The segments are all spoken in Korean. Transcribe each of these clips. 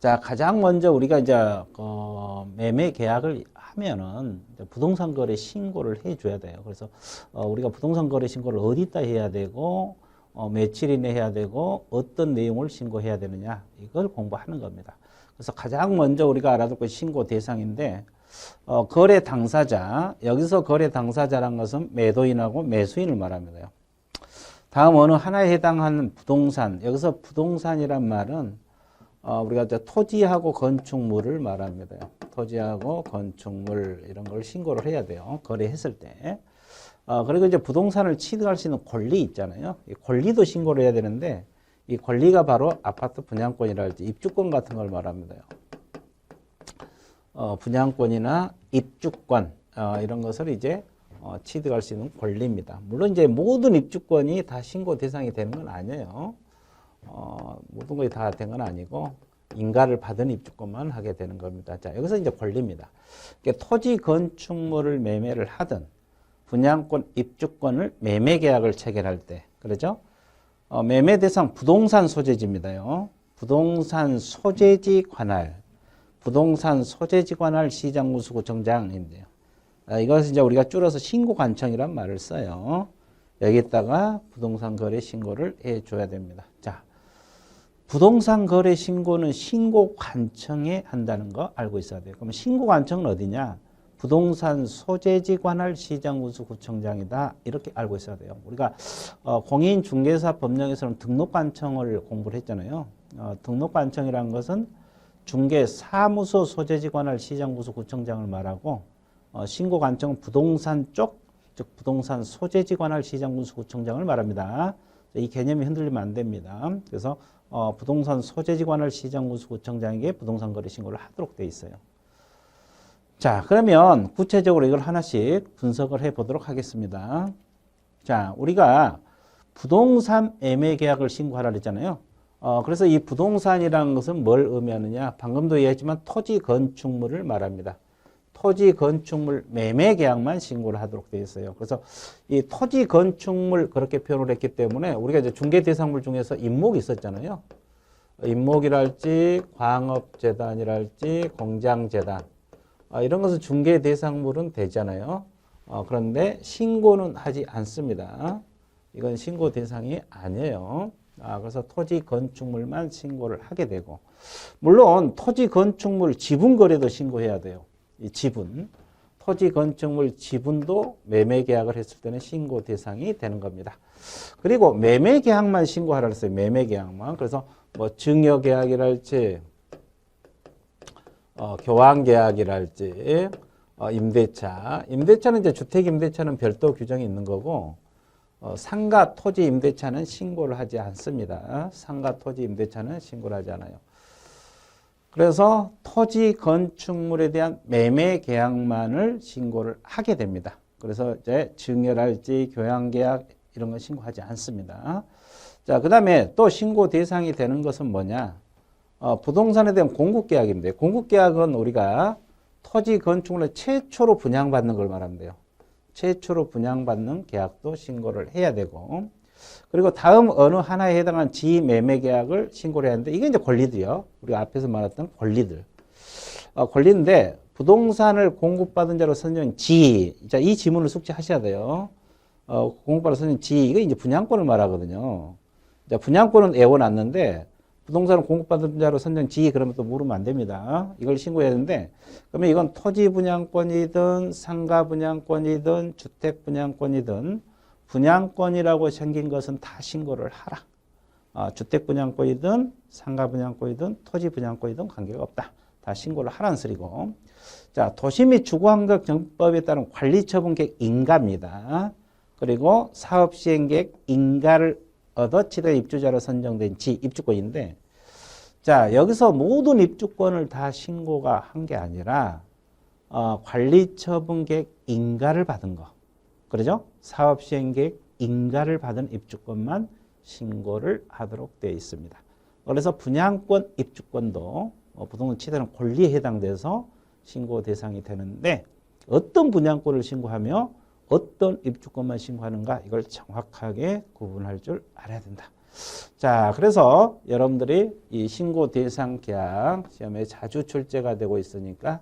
자, 가장 먼저 우리가 이제 어, 매매 계약을 하면은 부동산 거래 신고를 해줘야 돼요. 그래서 어, 우리가 부동산 거래 신고를 어디다 해야 되고 어, 며칠 이내 해야 되고 어떤 내용을 신고해야 되느냐 이걸 공부하는 겁니다. 그래서 가장 먼저 우리가 알아둘 것이 신고 대상인데 어, 거래 당사자 여기서 거래 당사자란 것은 매도인하고 매수인을 말합니다. 다음 어느 하나에 해당하는 부동산 여기서 부동산이란 말은 어, 우리가 이제 토지하고 건축물을 말합니다. 토지하고 건축물 이런 걸 신고를 해야 돼요. 거래했을 때. 어, 그리고 이제 부동산을 취득할 수 있는 권리 있잖아요. 이 권리도 신고를 해야 되는데 이 권리가 바로 아파트 분양권이랄지 입주권 같은 걸 말합니다. 어, 분양권이나 입주권 어, 이런 것을 이제 어, 취득할 수 있는 권리입니다. 물론 이제 모든 입주권이 다 신고 대상이 되는 건 아니에요. 어, 모든 것이 다 된 건 아니고 인가를 받은 입주권만 하게 되는 겁니다. 자, 여기서 이제 권리입니다. 그러니까 토지 건축물을 매매를 하든 분양권 입주권을 매매 계약을 체결할 때 그러죠? 어, 매매 대상 부동산 소재지입니다요. 부동산 소재지 관할 부동산 소재지 관할 시장군수구청장인데요. 아, 이것은 이제 우리가 줄여서 신고 관청이란 말을 써요. 여기다가 부동산 거래 신고를 해 줘야 됩니다. 자, 부동산 거래 신고는 신고 관청에 한다는 거 알고 있어야 돼요. 그러면 신고 관청은 어디냐? 부동산 소재지 관할 시장군수구청장이다. 이렇게 알고 있어야 돼요. 우리가 어, 공인중개사 법령에서는 등록관청을 공부를 했잖아요. 어, 등록관청이라는 것은 중개사무소 소재지 관할 시장군수구청장을 말하고 어, 신고관청은 부동산 쪽, 즉 부동산 소재지 관할 시장군수구청장을 말합니다. 이 개념이 흔들리면 안 됩니다. 그래서 어, 부동산 소재지 관할 시장군수구청장에게 부동산 거래 신고를 하도록 돼 있어요. 자, 그러면 구체적으로 이걸 하나씩 분석을 해 보도록 하겠습니다. 자, 우리가 부동산 매매 계약을 신고하라 그랬잖아요. 어, 그래서 이 부동산이라는 것은 뭘 의미하느냐? 방금도 얘기했지만 토지 건축물을 말합니다. 토지 건축물 매매 계약만 신고를 하도록 되어 있어요. 그래서 이 토지 건축물 그렇게 표현을 했기 때문에 우리가 이제 중개 대상물 중에서 임목이 있었잖아요. 임목이랄지 광업재단이랄지 공장재단 아, 이런 것은 중개 대상물은 되잖아요. 어, 그런데 신고는 하지 않습니다. 이건 신고 대상이 아니에요. 아, 그래서 토지 건축물만 신고를 하게 되고 물론 토지 건축물 지분 거래도 신고해야 돼요. 이 지분 토지 건축물 지분도 매매 계약을 했을 때는 신고 대상이 되는 겁니다. 그리고 매매 계약만 신고하라 그랬어요. 매매 계약만. 그래서 뭐 증여 계약이랄지 어, 교환 계약이랄지 어, 임대차. 임대차는 이제 주택 임대차는 별도 규정이 있는 거고 어, 상가 토지 임대차는 신고를 하지 않습니다. 상가 토지 임대차는 신고를 하지 않아요. 그래서 토지 건축물에 대한 매매 계약만을 신고를 하게 됩니다. 그래서 이제 증여랄지 교양 계약 이런 건 신고하지 않습니다. 자, 그다음에 또 신고 대상이 되는 것은 뭐냐? 어, 부동산에 대한 공급 계약인데 공급 계약은 우리가 토지 건축물을 최초로 분양받는 걸 말하는데요. 최초로 분양받는 계약도 신고를 해야 되고 그리고 다음 어느 하나에 해당한 지 매매 계약을 신고를 하는데 이게 이제 권리들이요. 우리가 앞에서 말했던 권리들. 어, 권리인데 부동산을 공급받은 자로 선정 지. 자, 이 지문을 숙지하셔야 돼요. 어, 공급받은 선정 지. 이거 이제 분양권을 말하거든요. 자, 분양권은 애워놨는데 부동산을 공급받은 자로 선정 지 그러면 또 물으면 안 됩니다. 이걸 신고해야 되는데 그러면 이건 토지 분양권이든 상가 분양권이든 주택 분양권이든 분양권이라고 생긴 것은 다 신고를 하라. 아, 주택 분양권이든 상가 분양권이든 토지 분양권이든 관계가 없다. 다 신고를 하라는 소리고. 자, 도시 및 주거환경 정법에 따른 관리 처분 계획 인가입니다. 그리고 사업 시행 계획 인가를 얻어 치대 입주자로 선정된 지 입주권인데 자 여기서 모든 입주권을 다 신고가 한 게 아니라 어, 관리 처분 계획 인가를 받은 거 그러죠? 사업시행계획 인가를 받은 입주권만 신고를 하도록 되어 있습니다. 그래서 분양권 입주권도 어, 부동산 취득는 권리에 해당돼서 신고 대상이 되는데 어떤 분양권을 신고하며 어떤 입주권만 신고하는가 이걸 정확하게 구분할 줄 알아야 된다. 자, 그래서 여러분들이 이 신고 대상 계약 시험에 자주 출제가 되고 있으니까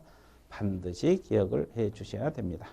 반드시 기억을 해 주셔야 됩니다.